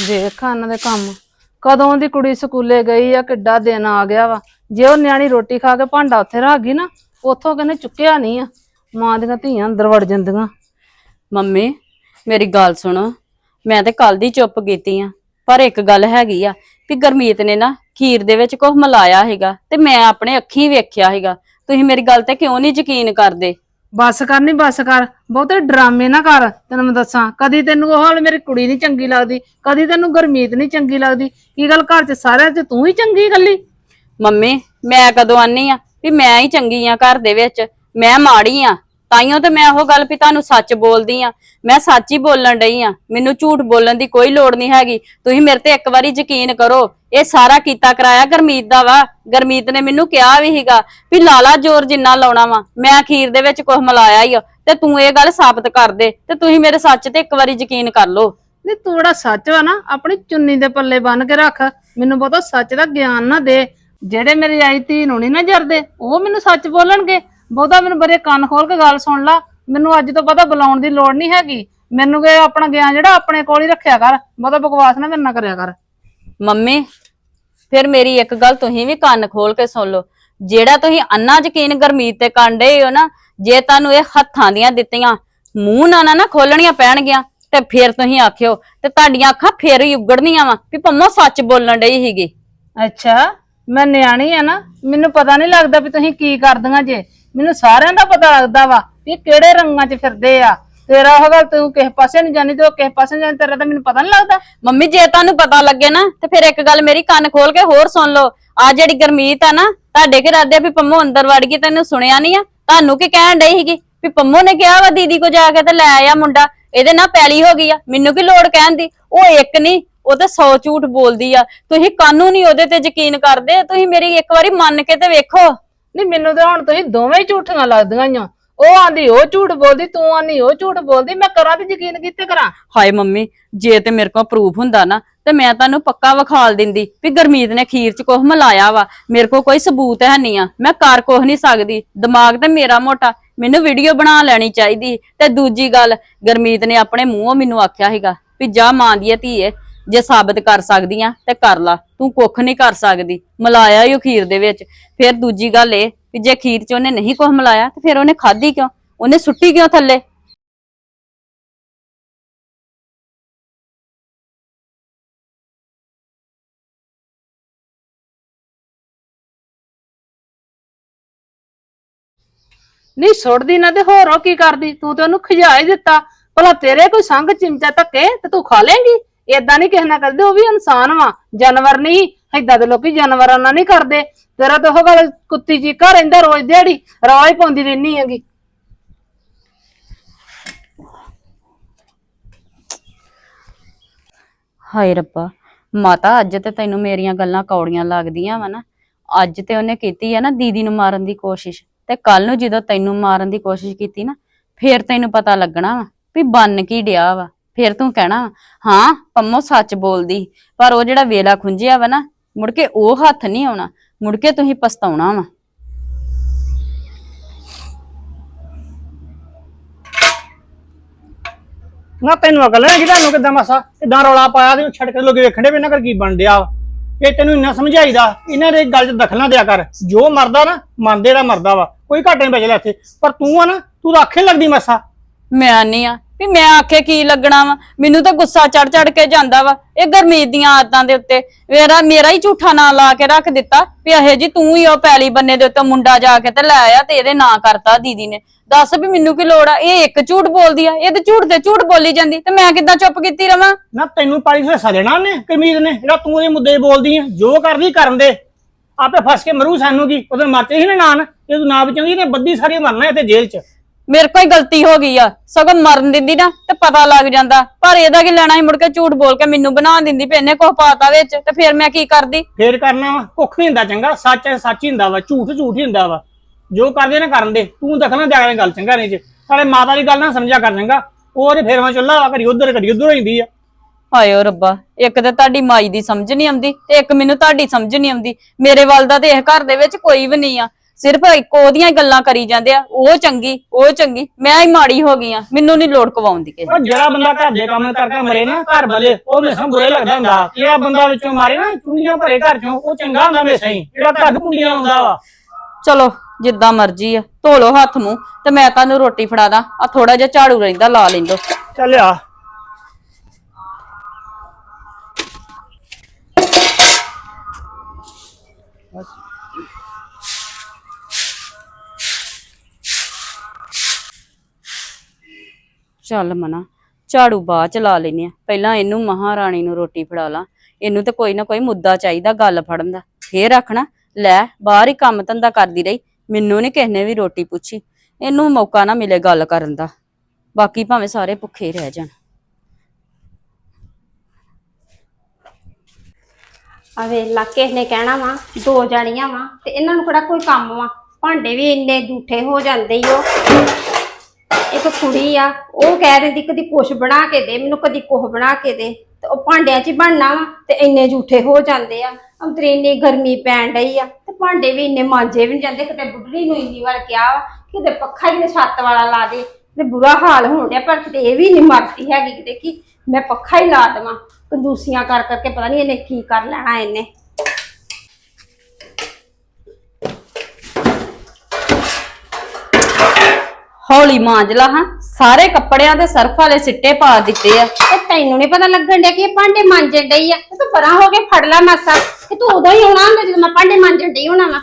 ਵੇਖ ਇਹਨਾਂ ਦੇ ਕੰਮ। ਕਦੋਂ ਦੀ ਕੁੜੀ ਸਕੂਲੇ ਗਈ ਆ, ਕਿੱਡਾ ਦਿਨ ਆ ਗਿਆ ਵਾ। ਜੇ ਉਹ ਨਿਆਣੀ ਰੋਟੀ ਖਾ ਕੇ ਭਾਂਡਾ ਉੱਥੇ ਰੱਖ ਗਈ ਨਾ, ਉੱਥੋਂ ਕਹਿੰਦੇ ਚੁੱਕਿਆ ਨਹੀਂ ਆ। ਮਾਂ ਦੀਆਂ ਧੀਆਂ ਅੰਦਰ ਵੜ ਜਾਂਦੀਆਂ। ਮੰਮੀ, ਮੇਰੀ ਗੱਲ ਸੁਣੋ। ਮੈਂ ਤੇ ਕੱਲ ਦੀ ਚੁੱਪ ਕੀਤੀ ਆ, ਪਰ ਇੱਕ ਗੱਲ ਹੈਗੀ ਆ ਵੀ ਗਰਮੀਤ ਨੇ ਨਾ ਖੀਰ ਦੇ ਵਿੱਚ ਕੁਝ ਮਿਲਾਇਆ ਹੈਗਾ ਤੇ ਮੈਂ ਆਪਣੇ ਅੱਖੀਂ ਵੇਖਿਆ ਹੈਗਾ ਤੁਸੀਂ ਮੇਰੀ ਗੱਲ ਤੇ ਕਿਉਂ ਨਹੀਂ ਯਕੀਨ ਕਰਦੇ? ਬੱਸ ਕਰ, ਨਹੀਂ ਬੱਸ ਕਰ। ਬਹੁਤੇ ਡਰਾਮੇ ਨਾ ਕਰ, ਤੈਨੂੰ ਮੈਂ ਦੱਸਾਂ। ਕਦੀ ਤੈਨੂੰ ਉਹ ਹਾਲ ਮੇਰੀ ਕੁੜੀ ਨਹੀਂ ਚੰਗੀ ਲੱਗਦੀ, ਕਦੀ ਤੈਨੂੰ ਗਰਮੀਤ ਨਹੀਂ ਚੰਗੀ ਲੱਗਦੀ। ਕੀ ਗੱਲ ਘਰ 'ਚ ਸਾਰਿਆਂ 'ਚ ਤੂੰ ਹੀ ਚੰਗੀ ਗੱਲੀ ਮੰਮੀ, ਮੈਂ ਕਦੋਂ ਆਨੀ ਆ ਵੀ ਮੈਂ ਹੀ ਚੰਗੀ ਆ ਘਰ ਦੇ ਵਿੱਚ। ਮੈਂ ਮਾੜੀ ਆ। ਤਾਈਓ ਤੇ ਮੈਂ ਉਹ ਗੱਲ ਵੀ ਤੁਹਾਨੂੰ ਸੱਚ ਬੋਲਦੀ ਆ। ਮੈਂ ਸੱਚ ਹੀ ਬੋਲਣ ਡਈ ਆ। ਮੈਨੂੰ ਝੂਠ ਬੋਲਣ ਦੀ ਕੋਈ ਲੋੜ ਨਹੀਂ ਹੈਗੀ। ਤੁਸੀਂ ਮੇਰੇ ਤੇ ਇੱਕ ਵਾਰੀ ਯਕੀਨ ਕਰੋ, ਇਹ ਸਾਰਾ ਕੀਤਾ ਕਰਾਇਆ ਗਰਮੀਤ ਦਾ ਵਾ। ਗਰਮੀਤ ਨੇ ਮੈਨੂੰ ਕਿਹਾ ਵੀ ਸੀਗਾ ਵੀ ਲਾਲਾ ਜ਼ੋਰ ਜਿੰਨਾ ਲਾਉਣਾ ਵਾ, ਮੈਂ ਅਖੀਰ ਦੇ ਵਿੱਚ ਕੁਝ ਮਿਲਾਇਆ ਹੀ ਆ। ਤੇ ਤੂੰ ਇਹ ਗੱਲ ਸਾਬਤ ਕਰ ਦੇ ਤੇ ਤੁਸੀਂ ਮੇਰੇ ਸੱਚ ਤੇ ਇੱਕ ਵਾਰੀ ਯਕੀਨ ਕਰ ਲਓ। ਨਹੀਂ, ਤੂੰ ਜਿਹੜਾ ਸੱਚ ਵਾ ਨਾ, ਆਪਣੀ ਚੁੰਨੀ ਦੇ ਪੱਲੇ ਬੰਨ ਕੇ ਰੱਖ। ਮੈਨੂੰ ਬਹੁਤਾ ਸੱਚ ਦਾ ਗਿਆਨ ਨਾ ਦੇ। ਜਿਹੜੇ ਮੇਰੀ ਆਈ ਧੀ ਨੂੰ ਨਹੀਂ ਨਾ ਜਰਦੇ, ਉਹ ਮੈਨੂੰ ਸੱਚ ਬੋਲਣਗੇ। ਬਹੁਤਾ ਮੈਨੂੰ ਬਰੇ ਕੰਨ ਖੋਲ ਕੇ ਗੱਲ ਸੁਣ ਲਾ। ਮੈਨੂੰ ਅੱਜ ਤੋਂ ਪਤਾ ਬੁਲਾਉਣ ਦੀ ਲੋੜ ਨਹੀਂ ਹੈਗੀ। ਮੈਨੂੰ ਕਿ ਆਪਣਾ ਗਿਆਨ ਜਿਹੜਾ ਆਪਣੇ ਕੋਲ ਹੀ ਰੱਖਿਆ ਕਰ। ਬਹੁਤਾ ਬਕਵਾਸ ਨਾ ਮੇਰੇ ਨਾਲ ਕਰਿਆ ਕਰ। ਮੰਮੀ ਫਿਰ ਮੇਰੀ ਇੱਕ ਗੱਲ ਤੁਸੀਂ ਵੀ ਕੰਨ ਖੋਲ ਕੇ ਸੁਣ ਲਓ। ਜਿਹੜਾ ਤੁਸੀਂ ਅੰਨਾ ਯਕੀਨ ਗਰਮੀਤ ਤੇ ਕਾਂਡੇ ਹੋ ਨਾ ਜੇ ਤੁਹਾਨੂੰ ਇਹ ਹੱਥਾਂ ਦੀਆਂ ਦਿੱਤੀਆਂ ਮੂੰਹ ਨਾ ਨਾ ਖੋਲਣੀਆਂ ਪੈਣਗੀਆਂ ਤੇ ਫਿਰ ਤੁਸੀਂ ਆਖਿਓ ਤੇ ਤੁਹਾਡੀਆਂ ਅੱਖਾਂ ਫੇਰ ਹੀ ਉਗੜਨੀਆਂ ਵਾ ਵੀ ਪੰਮੋ ਸੱਚ ਬੋਲਣ ਡਈ ਸੀਗੀ। ਅੱਛਾ ਮੈਂ ਨਿਆਣੀ ਆ ਨਾ ਮੈਨੂੰ ਪਤਾ ਨਹੀਂ ਲੱਗਦਾ ਵੀ ਤੁਸੀਂ ਕੀ ਕਰਦੀਆਂ ਜੇ। ਮੈਨੂੰ ਸਾਰਿਆਂ ਦਾ ਪਤਾ ਲੱਗਦਾ ਵਾ ਵੀ ਕਿਹੜੇ ਰੰਗਾਂ 'ਚ ਫਿਰਦੇ ਆ। ਤੇਰਾ ਉਹ ਗੱਲ ਤੂੰ ਕਿਸੇ ਪਾਸੇ ਨਹੀਂ ਜਾਣੀ ਤੇ ਉਹ ਕਿਸੇ ਪਾਸੇ ਨਹੀਂ ਜਾਣੀ ਤੇਰਾ ਤਾਂ ਮੈਨੂੰ ਪਤਾ ਨਹੀਂ ਲੱਗਦਾ। ਮੰਮੀ, ਜੇ ਤੁਹਾਨੂੰ ਪਤਾ ਲੱਗੇ ਨਾ, ਤੇ ਫਿਰ ਇੱਕ ਗੱਲ ਮੇਰੀ ਕੰਨ ਖੋਲ ਕੇ ਹੋਰ ਸੁਣ ਲਓ। ਆ ਜਿਹੜੀ ਗਰਮੀਤ ਆ ਨਾ, ਤੁਹਾਡੇ ਘਰ ਆਦੇ ਵੀ ਪੰਮੋ ਅੰਦਰ ਵੜ ਗਈ, ਤੈਨੂੰ ਸੁਣਿਆ ਨਹੀਂ ਆ। ਤੁਹਾਨੂੰ ਕੀ ਕਹਿਣ ਡਈ ਸੀਗੀ ਵੀ ਪੰਮੋ ਨੇ ਕਿਹਾ ਵਾ ਦੀਦੀ ਕੋ ਜਾ ਕੇ ਤੇ ਲੈ ਆਇਆ ਮੁੰਡਾ, ਇਹਦੇ ਨਾਲ ਪੈਲੀ ਹੋ ਗਈ ਆ। ਮੈਨੂੰ ਕੀ ਲੋੜ ਕਹਿਣ ਦੀ? ਉਹ ਇੱਕ ਨਹੀਂ ਉਹ ਤੇ 100 ਝੂਠ ਬੋਲਦੀ ਆ। ਤੁਸੀਂ ਕਾਨੂੰਨੀ ਉਹਦੇ ਤੇ ਯਕੀਨ ਕਰਦੇ? ਤੁਸੀਂ ਮੇਰੀ ਇੱਕ ਵਾਰੀ ਮੰਨ ਕੇ ਤੇ ਵੇਖੋ। ਨਹੀਂ, ਮੈਨੂੰ ਤਾਂ ਹੁਣ ਤੁਸੀਂ ਦੋਵੇਂ ਹੀ ਝੂਠੀਆਂ ਲੱਗਦੀਆਂ ਆਂ ਉਹ ਆਂਦੀ, ਉਹ ਝੂਠ ਬੋਲਦੀ, ਤੂੰ ਆਂਦੀ, ਉਹ ਝੂਠ ਬੋਲਦੀ, ਮੈਂ ਕਰਾਂ ਤੇ ਯਕੀਨ ਕਿੱਥੇ ਕਰਾਂ? ਹਾਏ ਮੰਮੀ, ਜੇ ਤੇ ਮੇਰੇ ਕੋਲ ਪ੍ਰੂਫ ਹੁੰਦਾ ਨਾ, ਤੇ ਮੈਂ ਤੁਹਾਨੂੰ ਪੱਕਾ ਵਿਖਾਲ ਦਿੰਦੀ ਵੀ ਗਰਮੀਤ ਨੇ ਖੀਰ ਚ ਕੁਝ ਮਿਲਾਇਆ ਵਾ। ਮੇਰੇ ਕੋਲ ਕੋਈ ਸਬੂਤ ਹੈ ਨਹੀਂ ਆ। ਮੈਂ ਕਰ ਕੁਝ ਨਹੀਂ ਸਕਦੀ। ਦਿਮਾਗ ਤੇ ਮੇਰਾ ਮੋਟਾ। ਮੈਨੂੰ ਵੀਡੀਓ ਬਣਾ ਲੈਣੀ ਚਾਹੀਦੀ। ਤੇ ਦੂਜੀ ਗੱਲ, ਗਰਮੀਤ ਨੇ ਆਪਣੇ ਮੂੰਹੋਂ ਮੈਨੂੰ ਆਖਿਆ ਸੀਗਾ ਵੀ ਜਾ ਮਾਂ ਦੀ ਧੀਏ ਜੇ ਸਾਬਤ ਕਰ ਸਕਦੀ ਆ ਤੇ ਕਰ ਲਾ। ਤੂੰ ਕੁੱਖ ਨਹੀਂ ਕਰ ਸਕਦੀ। ਮਿਲਾਇਆ ਹੀ ਉਹ ਖੀਰ ਦੇ ਵਿੱਚ। ਫਿਰ ਦੂਜੀ ਗੱਲ ਇਹ ਵੀ ਜੇ ਖੀਰ ਚ ਉਹਨੇ ਨਹੀਂ ਕੁਝ ਮਿਲਾਇਆ ਤੇ ਫਿਰ ਉਹਨੇ ਖਾਧੀ ਕਿਉਂ? ਉਹਨੇ ਸੁੱਟੀ ਕਿਉਂ ਥੱਲੇ? ਨਹੀਂ ਸੁੱਟਦੀ ਨਾ ਤੇ ਹੋਰ ਉਹ ਕੀ ਕਰਦੀ? ਤੂੰ ਤੇ ਉਹਨੂੰ ਖਿਜਾ ਹੀ ਦਿੱਤਾ। ਭਲਾ ਤੇਰੇ ਕੋਈ ਸੰਗ ਚਿਮਚਾ ਧੱਕੇ ਤੇ ਤੂੰ ਖਾ ਲੇਂਗੀ ਏਦਾਂ ਨਹੀਂ ਕਿਸੇ ਨਾਲ ਕਰਦੇ, ਉਹ ਵੀ ਇਨਸਾਨ ਵਾ, ਜਾਨਵਰ ਨਹੀਂ, ਏਦਾਂ ਦੇ ਲੋਕੀ ਜਾਨਵਰਾਂ ਨਾਲ ਨਹੀਂ ਕਰਦੇ। ਤੇਰਾ ਤਾਂ ਉਹ ਗੱਲ ਕੁੱਤੀ ਚੀਕਾ ਰਹਿੰਦਾ ਰੋਜ਼ ਦਿਹਾੜੀ ਰੋਜ਼ ਪਾਉਂਦੀ ਰਹਿਨੀ ਹੈਗੀ। ਹਾਏ ਰੱਬਾ, ਮਾਤਾ, ਅੱਜ ਤੇ ਤੈਨੂੰ ਮੇਰੀਆਂ ਗੱਲਾਂ ਕੌੜੀਆਂ ਲੱਗਦੀਆਂ ਵਾ ਨਾ। ਅੱਜ ਤੇ ਉਹਨੇ ਕੀਤੀ ਆ ਨਾ ਦੀਦੀ ਨੂੰ ਮਾਰਨ ਦੀ ਕੋਸ਼ਿਸ਼, ਤੇ ਕੱਲ ਨੂੰ ਜਦੋਂ ਤੈਨੂੰ ਮਾਰਨ ਦੀ ਕੋਸ਼ਿਸ਼ ਕੀਤੀ ਨਾ, ਫੇਰ ਤੈਨੂੰ ਪਤਾ ਲੱਗਣਾ ਵਾ ਵੀ ਬੰਨ ਕੀ ਡਿਆ ਵਾ। ਫੇਰ ਤੂੰ ਕਹਿਣਾ ਹਾਂ ਪੰਮੋ ਸੱਚ ਬੋਲਦੀ ਪਰ ਉਹ ਜਿਹੜਾ ਵੇਲਾ ਖੁੰਝਿਆ ਵਾ ਨਾ ਮੁੜ ਕੇ ਉਹ ਹੱਥ ਨਹੀਂ ਆਉਣਾ ਮੁੜ ਕੇ ਤੁਸੀਂ ਪਛਤਾਉਣਾ ਵਾ। ਨਾ ਤੈਨੂੰ ਅਕਲ ਹੈ ਕਿ ਤੁਹਾਨੂੰ ਕਿਦਾਂ ਮਸਾ? ਇਦਾਂ ਰੌਲਾ ਪਾਇਆ ਤੇ ਛੱਡ ਕੇ ਲੋਕੀ ਵੇਖਣੇ ਵੀ ਇਹਨਾਂ ਕਰ ਕੀ ਬਣ ਡਿਆ। ਇਹ ਤੈਨੂੰ ਇੰਨਾ ਸਮਝਾਈਦਾ ਇਹਨਾਂ ਦੇ ਗੱਲ 'ਚ ਦਖਲ ਨਾ ਦਿਆ ਕਰ। ਜੋ ਮਰਦਾ ਨਾ ਮੰਨਦੇ ਦਾ ਮਰਦਾ ਵਾ। ਕੋਈ ਘਾਟੇ ਨਹੀਂ ਬਚਦਾ ਇੱਥੇ। ਪਰ ਤੂੰ ਆ ਨਾ ਤੂੰ ਤਾਂ ਅੱਖੇ ਲੱਗਦੀ ਮਸਾ। ਮੈਂ ਨਹੀਂ ਆ ਵੀ ਮੈਂ ਆਖੇ ਕੀ ਲੱਗਣਾ ਵਾ? ਮੈਨੂੰ ਤਾਂ ਗੁੱਸਾ ਚੜ ਚੜ ਕੇ ਜਾਂਦਾ ਵਾ, ਇਹ ਗਰਮੀਤ ਦੀਆਂ ਆਦਤਾਂ ਦੇ ਉੱਤੇ। ਮੇਰਾ ਮੇਰਾ ਹੀ ਝੂਠਾ ਨਾਂ ਲਾ ਕੇ ਰੱਖ ਦਿੱਤਾ ਵੀ ਇਹ ਜੀ ਤੂੰ ਹੀ ਉਹ ਪੈਲੀ ਬੰਨੇ ਦੇ ਉੱਤੇ ਮੁੰਡਾ ਜਾ ਕੇ ਤੇ ਲੈ ਆਇਆ ਤੇ ਇਹਦੇ ਨਾਂ ਕਰਤਾ ਦੀਦੀ ਨੇ। ਦੱਸ ਵੀ ਮੈਨੂੰ ਕੀ ਲੋੜ ਆ? ਇਹ ਇੱਕ ਝੂਠ ਬੋਲਦੀ ਆ, ਇਹ ਤੇ ਝੂਠ ਤੇ ਝੂਠ ਬੋਲੀ ਜਾਂਦੀ, ਤੇ ਮੈਂ ਕਿੱਦਾਂ ਚੁੱਪ ਕੀਤੀ ਰਵਾਂ? ਨਾ ਤੈਨੂੰ ਪਾਲੀ ਸੇ ਸਜਣਾ ਨੇ ਕਮੀਜ਼ ਨੇ, ਜਿਹੜਾ ਤੂੰ ਉਹਦੇ ਮੁੱਦੇ ਬੋਲਦੀ ਆ, ਜੋ ਕਰਦੀ ਕਰਨ ਦੇ। ਆਪੇ ਫਸ ਕੇ ਮਰੂ ਸਾਨੂੰ ਕੀ? ਉਹਦੇ ਮਰਤੇ ਸੀ ਨਾ ਨਾਨ, ਜੇ ਤੂੰ ਨਾ ਬਚਾਉਂਦੀ ਨੇ ਬੱਦੀ ਸਾਰੀ ਮਰਨਾ ਇੱਥੇ ਜੇਲ੍ਹ 'ਚ। ਮੇਰੇ ਕੋਈ ਗਲਤੀ ਹੋ ਗਈ ਆ ਸਗੋਂ ਮਰਨ ਦਿੰਦੀ ਨਾ ਤੇ ਪਤਾ ਲੱਗ ਜਾਂਦਾ। ਪਰ ਇਹਦਾ ਕੀ ਲੈਣਾ ਸੀ ਮੁੜ ਕੇ ਝੂਠ ਬੋਲ ਕੇ ਮੈਨੂੰ ਬਣਾ ਦਿੰਦੀ ਵੀ ਇਹਨੇ ਕੁਛ ਪਾਤਾ ਵਿੱਚ ਤੇ ਫਿਰ ਮੈਂ ਕੀ ਕਰਦੀ? ਫੇਰ ਕਰਨਾ ਵਾ ਭੁੱਖ ਨਹੀਂ ਹੁੰਦਾ ਚੰਗਾ ਸੱਚ ਹੈ ਸੱਚ ਹੀ ਹੁੰਦਾ ਵਾ ਝੂਠ ਝੂਠ ਹੀ ਹੁੰਦਾ ਵਾ। ਜੋ ਕਰਦੇ ਨਾ ਕਰਨ ਦੇ ਤੂੰ ਦਖਲ ਨਾ ਦਿਆ ਕਰ ਗੱਲ ਚੰਗਾ ਨਹੀਂ ਚ ਸਾਡੇ ਮਾਤਾ ਦੀ ਗੱਲ ਨਾ ਸਮਝਿਆ ਕਰ ਚੰਗਾ ਉਹ ਤੇ ਫੇਰ ਮੈਂ ਚੱਲਾ ਵਾ ਕਦੀ ਉਧਰ ਕਦੀ ਉਧਰ ਹੋ ਜਾਂਦੀ ਆ। ਹਾਏ ਓ ਰੱਬਾ ਇੱਕ ਤੇ ਤੁਹਾਡੀ ਮਾਈ ਦੀ ਸਮਝ ਨਹੀਂ ਆਉਂਦੀ ਤੇ ਇੱਕ ਮੈਨੂੰ ਤੁਹਾਡੀ ਸਮਝ ਨਹੀਂ ਆਉਂਦੀ। ਮੇਰੇ ਵੱਲ ਦਾ ਤੇ ਇਹ ਘਰ ਦੇ ਵਿੱਚ ਕੋਈ ਵੀ ਨਹੀਂ ਆ। ਸਿਰਫ ਇੱਕ ਉਹਦੀਆਂ ਹੀ ਗੱਲਾਂ ਕਰੀ ਜਾਂਦੇ ਆ ਉਹ ਚੰਗੀ ਉਹ ਚੰਗੀ ਮੈਂ ਹੀ ਮਾੜੀ ਹੋ ਗਈ ਆ ਮੈਨੂੰ ਨਹੀਂ ਲੋੜ ਕਵਾਉਣ ਦੀ ਕਿਸੇ ਉਹ ਜਿਹੜਾ ਬੰਦਾ ਘਰ ਦੇ ਕੰਮ ਕਰਕੇ ਮਰੇ ਨਾ ਘਰ ਵਾਲੇ ਉਹ ਹਮੇਸ਼ਾ ਬੁਰੇ ਲੱਗਦਾ ਹੁੰਦਾ। ਜਿਹੜਾ ਬੰਦਾ ਵਿੱਚੋਂ ਮਾਰੇ ਨਾ ਚੁੰਡੀਆਂ ਭਰੇ ਘਰ ਚੋਂ ਉਹ ਚੰਗਾ ਹੁੰਦਾ ਹਮੇਸ਼ਾ ਹੀ ਜਿਹੜਾ ਘਰ ਕੁੰਡੀਆਂ ਆਉਂਦਾ ਵਾ। ਚਲੋ ਜਿੱਦਾਂ ਮਰਜ਼ੀ ਆ ਧੋ ਲਓ ਹੱਥ ਮੂੰਹ ਤੇ ਮੈਂ ਤੁਹਾਨੂੰ ਰੋਟੀ ਫੜਾ ਦਾਂ ਆ ਥੋੜਾ ਜਿਹਾ ਝਾੜੂ ਰਹਿੰਦਾ ਲਾ ਲੈਂਦੋ। ਚੱਲ ਆ। ਚੱਲ ਮਨਾ, ਝਾੜੂ ਬਾਅਦ ਚ ਲਾ ਲੈਨੇ ਆ। ਪਹਿਲਾਂ ਇਹਨੂੰ ਮਹਾਰਾਣੀ ਨੂੰ ਰੋਟੀ ਫੜਾ ਲਾਂ। ਇਹਨੂੰ ਤੇ ਕੋਈ ਨਾ ਕੋਈ ਮੁੱਦਾ ਚਾਹੀਦਾ ਗੱਲ ਫੜਨ ਦਾ। ਫੇਰ ਰੱਖਣਾ ਲੈ ਬਾਹਰ ਹੀ ਕੰਮ ਧੰਦਾ ਕਰਦੀ ਰਹੀ। ਮੈਨੂੰ ਨੀ ਕਿਸੇ ਨੇ ਵੀ ਰੋਟੀ ਪੁੱਛੀ। ਇਹਨੂੰ ਮੌਕਾ ਨਾ ਮਿਲੇ ਗੱਲ ਕਰਨ ਦਾ। ਬਾਕੀ ਭਾਵੇਂ ਸਾਰੇ ਭੁੱਖੇ ਰਹਿ ਜਾਣ। ਆ ਵੇਲਾ ਕਿਸ ਨੇ ਕਹਿਣਾ ਵਾ, ਦੋ ਜਾਣੀਆਂ ਵਾ ਤੇ ਇਹਨਾਂ ਨੂੰ ਕਿਹੜਾ ਕੋਈ ਕੰਮ ਵਾ? ਭਾਂਡੇ ਵੀ ਇੰਨੇ ਝੂਠੇ ਹੋ ਜਾਂਦੇ ਈ ਉਹ ਇੱਕ ਕੁੜੀ ਆ, ਉਹ ਕਹਿ ਦਿੰਦੀ ਕਦੀ ਕੁਛ ਬਣਾ ਕੇ ਦੇ, ਮੈਨੂੰ ਕਦੀ ਕੁਛ ਬਣਾ ਕੇ ਦੇ। ਤੇ ਉਹ ਭਾਂਡਿਆਂ 'ਚ ਹੀ ਬਣਨਾ ਵਾ ਤੇ ਇੰਨੇ ਝੂਠੇ ਹੋ ਜਾਂਦੇ ਆ। ਅੰਤਰੇ ਇੰਨੀ ਗਰਮੀ ਪੈਣ ਡਈ ਆ ਤੇ ਭਾਂਡੇ ਵੀ ਇੰਨੇ ਮਾਂਜੇ ਵੀ ਨੀ ਜਾਂਦੇ, ਕਿਤੇ ਬੁੱਢੜੀ ਨੂੰ ਇੰਨੀ ਵਾਰ ਕਿਹਾ ਵਾ, ਕਿਤੇ ਪੱਖਾ ਹੀ ਕਿਤੇ ਛੱਤ ਵਾਲਾ ਲਾ ਦੇ, ਤੇ ਬੁਰਾ ਹਾਲ ਹੋਣ ਡਿਆ, ਪਰ ਕਿਤੇ ਇਹ ਵੀ ਨਹੀਂ ਮਰਦੀ ਹੈਗੀ ਕਿਤੇ ਕਿ ਮੈਂ ਪੱਖਾ ਹੀ ਲਾ ਦੇਵਾਂ, ਕੰਜੂਸੀਆਂ ਕਰ ਕਰਕੇ ਪਤਾ ਨਹੀਂ ਇਹਨੇ ਕੀ ਕਰ ਲੈਣਾ ਇਹਨੇ। ਹੌਲੀ ਮਾਂਜ ਲਾ ਹਾਂ। ਸਾਰੇ ਕੱਪੜਿਆਂ ਤੇ ਸਰਫ ਵਾਲੇ ਸਿੱਟੇ ਪਾ ਦਿੱਤੇ ਆ। ਤੇ ਤੈਨੂੰ ਨਹੀਂ ਪਤਾ ਲੱਗਣ ਡਿਆ ਕਿ ਇਹ ਭਾਂਡੇ ਮਾਂਜਣ ਡਈ ਆ। ਤੇ ਤੂੰ ਪਰਾਂ ਹੋ ਕੇ ਫੜ ਲੈ ਮਾਸਾ। ਕਿ ਤੂੰ ਉਦੋਂ ਹੀ ਆਉਣਾ ਹੁੰਦਾ ਜਦੋਂ ਮੈਂ ਭਾਂਡੇ ਮਾਂਜਣ ਡਈ ਹੋਣਾ ਵਾ।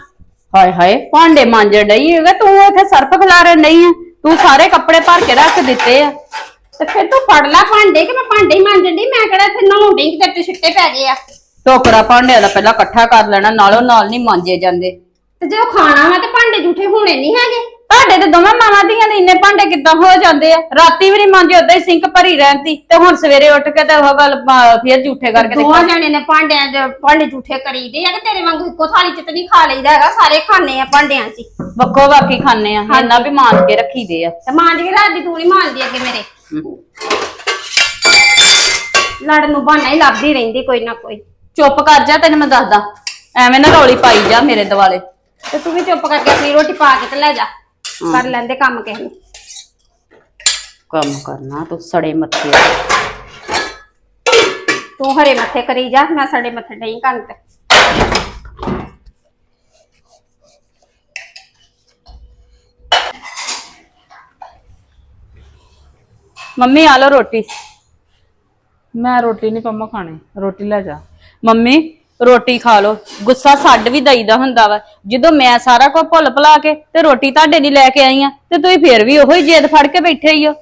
ਹਾਏ ਹਾਏ ਭਾਂਡੇ ਮਾਂਜਣ ਡਈ ਹੈਗਾ ਤੂੰ ਇੱਥੇ ਸਰਫ ਖਿਲਾਰਨ ਡਈ ਆ। ਤੂੰ ਸਾਰੇ ਕੱਪੜੇ ਭਰ ਕੇ ਰੱਖ ਦਿੱਤੇ ਆ। ਤੇ ਫਿਰ ਤੂੰ ਫੜ ਲੈ ਭਾਂਡੇ ਕਿ ਮੈਂ ਭਾਂਡੇ ਹੀ ਮਾਂਜਣ ਡਈ? ਮੈਂ ਕਿਹੜਾ ਇੱਥੇ ਨਹਾਉਣ ਡਈ ਕਿ ਤੇਰੇ ਤੇ ਛਿੱਟੇ ਪੈ ਗਏ ਆ? ਟੋਕਰਾ ਭਾਂਡਿਆਂ ਦਾ ਪਹਿਲਾਂ ਇਕੱਠਾ ਕਰ ਲੈਣਾ ਨਾਲੋਂ ਨਾਲ ਨਹੀਂ ਮਾਂਜੇ ਜਾਂਦੇ। ਤੇ ਜਦੋਂ ਖਾਣਾ ਵਾ ਤੇ ਭਾਂਡੇ ਝੂਠੇ ਹੋਣੇ ਨਹੀਂ ਹੈਗੇ। ਤੁਹਾਡੇ ਤੇ ਦੋਵਾਂ ਮਾਵਾਂ ਦੀਆਂ ਦੇ ਇੰਨੇ ਭਾਂਡੇ ਕਿੱਦਾਂ ਹੋ ਜਾਂਦੇ ਆ? ਰਾਤੀ ਵੀ ਨਹੀਂ ਮਾਂਜੇ ਉਦਾਂ ਹੀ ਸਿੰਕ ਭਰੀ ਰਹਿੰਦੀ ਤੇ ਹੁਣ ਸਵੇਰੇ ਉੱਠ ਕੇ ਤੇ ਉਹ ਗੱਲ ਪਾ- ਫੇਰ ਝੂਠੇ ਕਰਕੇ ਤੇ ਦੋਵਾਂ ਜਣੇ ਨੇ ਭਾਂਡਿਆਂ ਦੇ ਭਾਂਡੇ ਝੂਠੇ ਕਰੀਦੇ ਆ ਕਿ ਤੇਰੇ ਵਾਂਗੂ ਇੱਕੋ ਥਾਲੀ ਚ ਤੇ ਨਹੀਂ ਖਾ ਲਈਦਾ ਹੈਗਾ? ਸਾਰੇ ਖਾਣੇ ਆ ਭਾਂਡਿਆਂ 'ਚ ਹੀ। ਵੱਖੋ ਵੱਖੀ ਖਾਣੇ ਆ। ਇੰਨਾ ਵੀ ਮਾਂਜ ਕੇ ਰੱਖੀਦੇ ਆ। ਤੇ ਮਾਂਜ ਕੇ ਰਾਤ ਦੀ ਤੂੰ ਨਹੀਂ ਮਾਂਜਦੀ ਅੱਗੇ ਮੇਰੇ। ਲੜਨ ਨੂੰ ਬਹਾਨਾ ਹੀ ਲੱਭਦੀ ਰਹਿੰਦੀ ਕੋਈ ਨਾ ਕੋਈ। ਚੁੱਪ ਕਰ ਜਾ ਤੈਨੂੰ ਮੈਂ ਦੱਸਦਾ। ਐਵੇਂ ਨਾ ਰੌਲੀ ਪਾਈ ਜਾ ਮੇਰੇ ਦਿਵਾਲੇ। ਤੇ ਤੂੰ ਵੀ ਚੁੱਪ ਕਰਕੇ ਆਪਣੀ ਰੋਟੀ ਪਾ ਕੇ ਤੇ ਲੈ ਜਾ। ਕਰ ਲੈਂਦੇ ਕੰਮ ਕਿਸੇ ਨੂੰ। ਕੰਮ ਕਰਨਾ ਤੂੰ ਸੜੇ ਮੱਥੇ ਤੂੰ ਹਰੇ ਮੱਥੇ ਕਰੀ ਜਾ ਮੈਂ ਸਾਡੇ ਮੱਥੇ ਨਹੀਂ ਕੰਨ ਤੇ। ਮੰਮੀ ਆ ਲਓ ਰੋਟੀ। ਮੈਂ ਰੋਟੀ ਨਹੀਂ ਪੰਮਾ ਖਾਣੀ। ਰੋਟੀ ਲੈ ਜਾ। ਮੰਮੀ ਰੋਟੀ ਖਾ ਲਓ। ਗੁੱਸਾ ਛੱਡ ਵੀ ਦਈਦਾ ਹੁੰਦਾ ਵਾ। ਜਦੋਂ ਮੈਂ ਸਾਰਾ ਕੁਝ ਭੁੱਲ ਭੁਲਾ ਕੇ ਤੇ ਰੋਟੀ ਤੁਹਾਡੇ ਨਹੀਂ ਲੈ ਕੇ ਆਈ ਆ ਤੇ ਤੁਸੀਂ ਫੇਰ ਵੀ ਉਹੀ ਜੇਦ ਫੜ ਕੇ ਬੈਠੇ ਹੀ ਹੋ।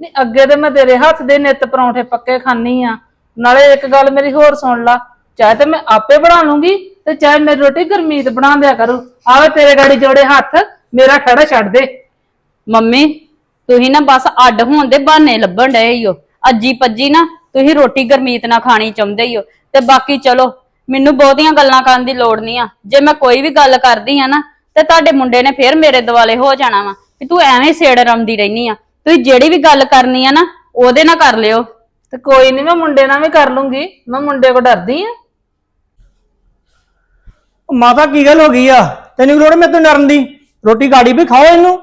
ਨਹੀਂ ਅੱਗੇ ਤੇ ਮੈਂ ਤੇਰੇ ਹੱਥ ਦੇ ਨਿੱਤ ਪਰੌਂਠੇ ਪੱਕੇ ਖਾਣੀ ਆ। ਨਾਲੇ ਇੱਕ ਗੱਲ ਮੇਰੀ ਹੋਰ ਸੁਣ ਲਾ। ਚਾਹੇ ਤੇ ਮੈਂ ਆਪੇ ਬਣਾ ਲੂੰਗੀ ਤੇ ਚਾਹੇ ਮੇਰੀ ਰੋਟੀ ਗਰਮੀਤ ਬਣਾ ਦਿਆ ਕਰੂ। ਆਵੇ ਤੇਰੇ ਗਾੜੀ ਜੋੜੇ ਹੱਥ ਮੇਰਾ ਖੜਾ ਛੱਡ ਦੇ। ਮੰਮੀ ਤੁਸੀਂ ਨਾ ਬਸ ਅੱਡ ਹੋਣ ਦੇ ਬਹਾਨੇ ਲੱਭਣ ਡਏ ਹੋ ਅੱਜੀ ਪੱਜੀ ਨਾ ਤੁਸੀਂ ਰੋਟੀ ਗਰਮੀਤ ਨਾ ਖਾਣੀ ਚਾਹੁੰਦੇ ਹੋ। ਤੇ ਬਾਕੀ ਚਲੋ ਮੈਨੂੰ ਬਹੁਤੀਆਂ ਗੱਲਾਂ ਕਰਨ ਦੀ ਲੋੜ ਨਹੀਂ ਆ। ਜੇ ਮੈਂ ਕੋਈ ਵੀ ਗੱਲ ਕਰਦੀ ਆ ਨਾ ਤੇ ਤੁਹਾਡੇ ਮੁੰਡੇ ਨੇ ਫੇਰ ਮੇਰੇ ਦਿਵਾਲੇ ਹੋ ਜਾਣਾ ਵਾ ਵੀ ਤੂੰ ਐਵੇਂ ਸੇੜ ਰਮਦੀ ਰਹਿਨੀ ਆ। ਤੁਸੀਂ ਜਿਹੜੀ ਵੀ ਗੱਲ ਕਰਨੀ ਆ ਨਾ ਉਹਦੇ ਨਾਲ ਕਰ ਲਿਓ। ਤੇ ਕੋਈ ਨਹੀਂ ਮੈਂ ਮੁੰਡੇ ਨਾਲ ਵੀ ਕਰ ਲੂੰਗੀ। ਮੈਂ ਮੁੰਡੇ ਕੋ ਡਰਦੀ ਆ। ਮਾਤਾ ਕੀ ਗੱਲ ਹੋ ਗਈ ਆ? ਤੈਨੂੰ ਲੋੜ ਮੇਰੇ ਤੋਂ ਡਰਨ ਦੀ? ਰੋਟੀ ਗਾੜੀ ਵੀ ਖਾਓ ਇਹਨੂੰ।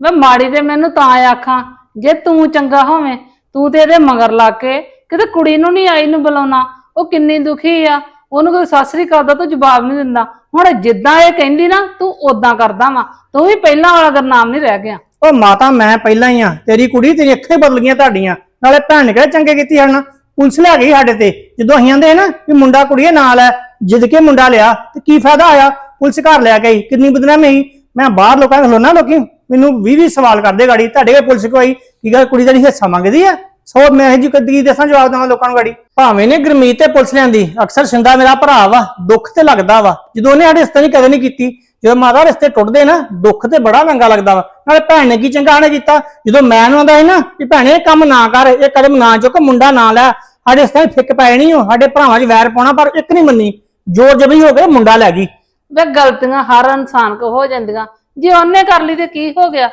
ਮੈਂ ਮਾੜੀ ਤੇ ਮੈਨੂੰ ਤਾਂ ਆਖਾਂ ਜੇ ਤੂੰ ਚੰਗਾ ਹੋਵੇਂ ਤੂੰ ਤੇ ਇਹਦੇ ਮਗਰ ਲੱਗ ਕੇ ਕਿਤੇ ਕੁੜੀ ਨੂੰ ਨਹੀਂ ਆਈ ਨੂੰ ਬੁਲਾਉਣਾ। ਉਹ ਕਿੰਨੀ ਦੁਖੀ ਆ, ਉਹਨੂੰ ਕੋਈ ਸਾਸਰੀ ਕਰਦਾ ਤੂੰ ਜਵਾਬ ਨਹੀਂ ਦਿੰਦਾ। ਹੁਣ ਜਿੱਦਾਂ ਇਹ ਕਹਿੰਦੀ ਨਾ, ਤੂੰ ਉਦਾਂ ਕਰਦਾ ਵਾ। ਤੂੰ ਵੀ ਪਹਿਲਾਂ ਵਾਲਾ ਗੁਰਨਾਮ ਨਹੀਂ ਰਹਿ ਗਿਆ। ਉਹ ਮਾਤਾ, ਮੈਂ ਪਹਿਲਾਂ ਹੀ ਆ। ਤੇਰੀ ਕੁੜੀ ਤੇਰੀ ਅੱਖੇ ਬਦਲ ਗਈਆਂ ਤੁਹਾਡੀਆਂ। ਨਾਲੇ ਭੈਣ ਨੇ ਕਿਹੜਾ ਚੰਗੇ ਕੀਤੀ ਹਣ ਪੁਲਿਸ ਲੈ ਗਈ ਸਾਡੇ ਤੇ। ਜਦੋਂ ਅਸੀਂ ਆਂਦੇ ਨਾ ਵੀ ਮੁੰਡਾ ਕੁੜੀਏ ਨਾਲ ਹੈ, ਜਿੱਦ ਕੇ ਮੁੰਡਾ ਲਿਆ, ਤੇ ਕੀ ਫਾਇਦਾ ਆਇਆ ਪੁਲਿਸ ਘਰ ਲੈ ਗਈ। ਕਿੰਨੀ ਬਦਨਾਮੀ ਹੋਈ ਮੈਂ ਬਾਹਰ ਲੋਕਾਂ ਨੂੰ ਖਲੋਣਾ ਲੋਕੀ। ਮੈਨੂੰ 20 20 ਸਵਾਲ ਕਰਦੇ ਗਾੜੀ। ਤੁਹਾਡੇ ਕੋਲ ਪੁਲਿਸ ਕੋਈ? ਕੀ ਗੱਲ? ਕੁੜੀ ਦਾ ਹਿੱਸਾ ਮੰਗਦੀ ਆ ਸੋ ਮੈਂ ਇਹ ਜੀ ਕਦੀ ਦੱਸਾਂ ਜਵਾਬ ਦੇਵਾਂ ਲੋਕਾਂ ਨੂੰ ਗਾੜੀ। ਭਾਵੇਂ ਨੇ ਗਰਮੀਤ ਤੇ ਪੁਲਿਸ ਲਿਆਂਦੀ ਅਕਸਰ ਸਿੰਦਾ ਮੇਰਾ ਭਰਾ ਵਾ ਦੁੱਖ ਤੇ ਲੱਗਦਾ ਵਾ। ਜਦੋਂ ਉਹਨੇ ਸਾਡੇ ਰਿਸ਼ਤੇ ਦੀ ਕਦਰ ਨਹੀਂ ਕੀਤੀ ਜਦੋਂ ਮਾਤਾ ਰਿਸ਼ਤੇ ਟੁੱਟਦੇ ਨਾ ਦੁੱਖ ਤੇ ਬੜਾ ਲੰਗਾ ਲੱਗਦਾ ਵਾ। ਨਾਲੇ ਭੈਣ ਨੇ ਕੀ ਚੰਗਾ ਨੇ ਕੀਤਾ? ਜਦੋਂ ਮੈਂ ਉਹਨੂੰ ਆਂਦਾ ਸੀ ਨਾ ਕਿ ਭੈਣੇ ਇਹ ਕੰਮ ਨਾ ਕਰ ਇਹ ਕਦਮ ਨਾ ਚੁੱਕ ਮੁੰਡਾ ਨਾ ਲੈ। ਸਾਡੇ ਰਿਸ਼ਤੇ ਫਿੱਕ ਪੈ ਨਹੀਂ ਹੋ ਸਾਡੇ ਭਰਾਵਾਂ 'ਚ ਵੈਰ ਪਾਉਣਾ ਪਰ ਇੱਕ ਨਹੀਂ ਮੰਨੀ। ਜੋ ਜਬਰੀ ਹੋ ਗਏ ਮੁੰਡਾ ਲੈ ਗਈ। ਵੇ ਗਲਤੀਆਂ ਹਰ ਇਨਸਾਨ ਕੋ ਹੋ ਜਾਂਦੀਆਂ। ਜੇ ਉਹਨੇ ਕਰ ਲਈ ਤੇ ਕੀ ਹੋ ਗਿਆ?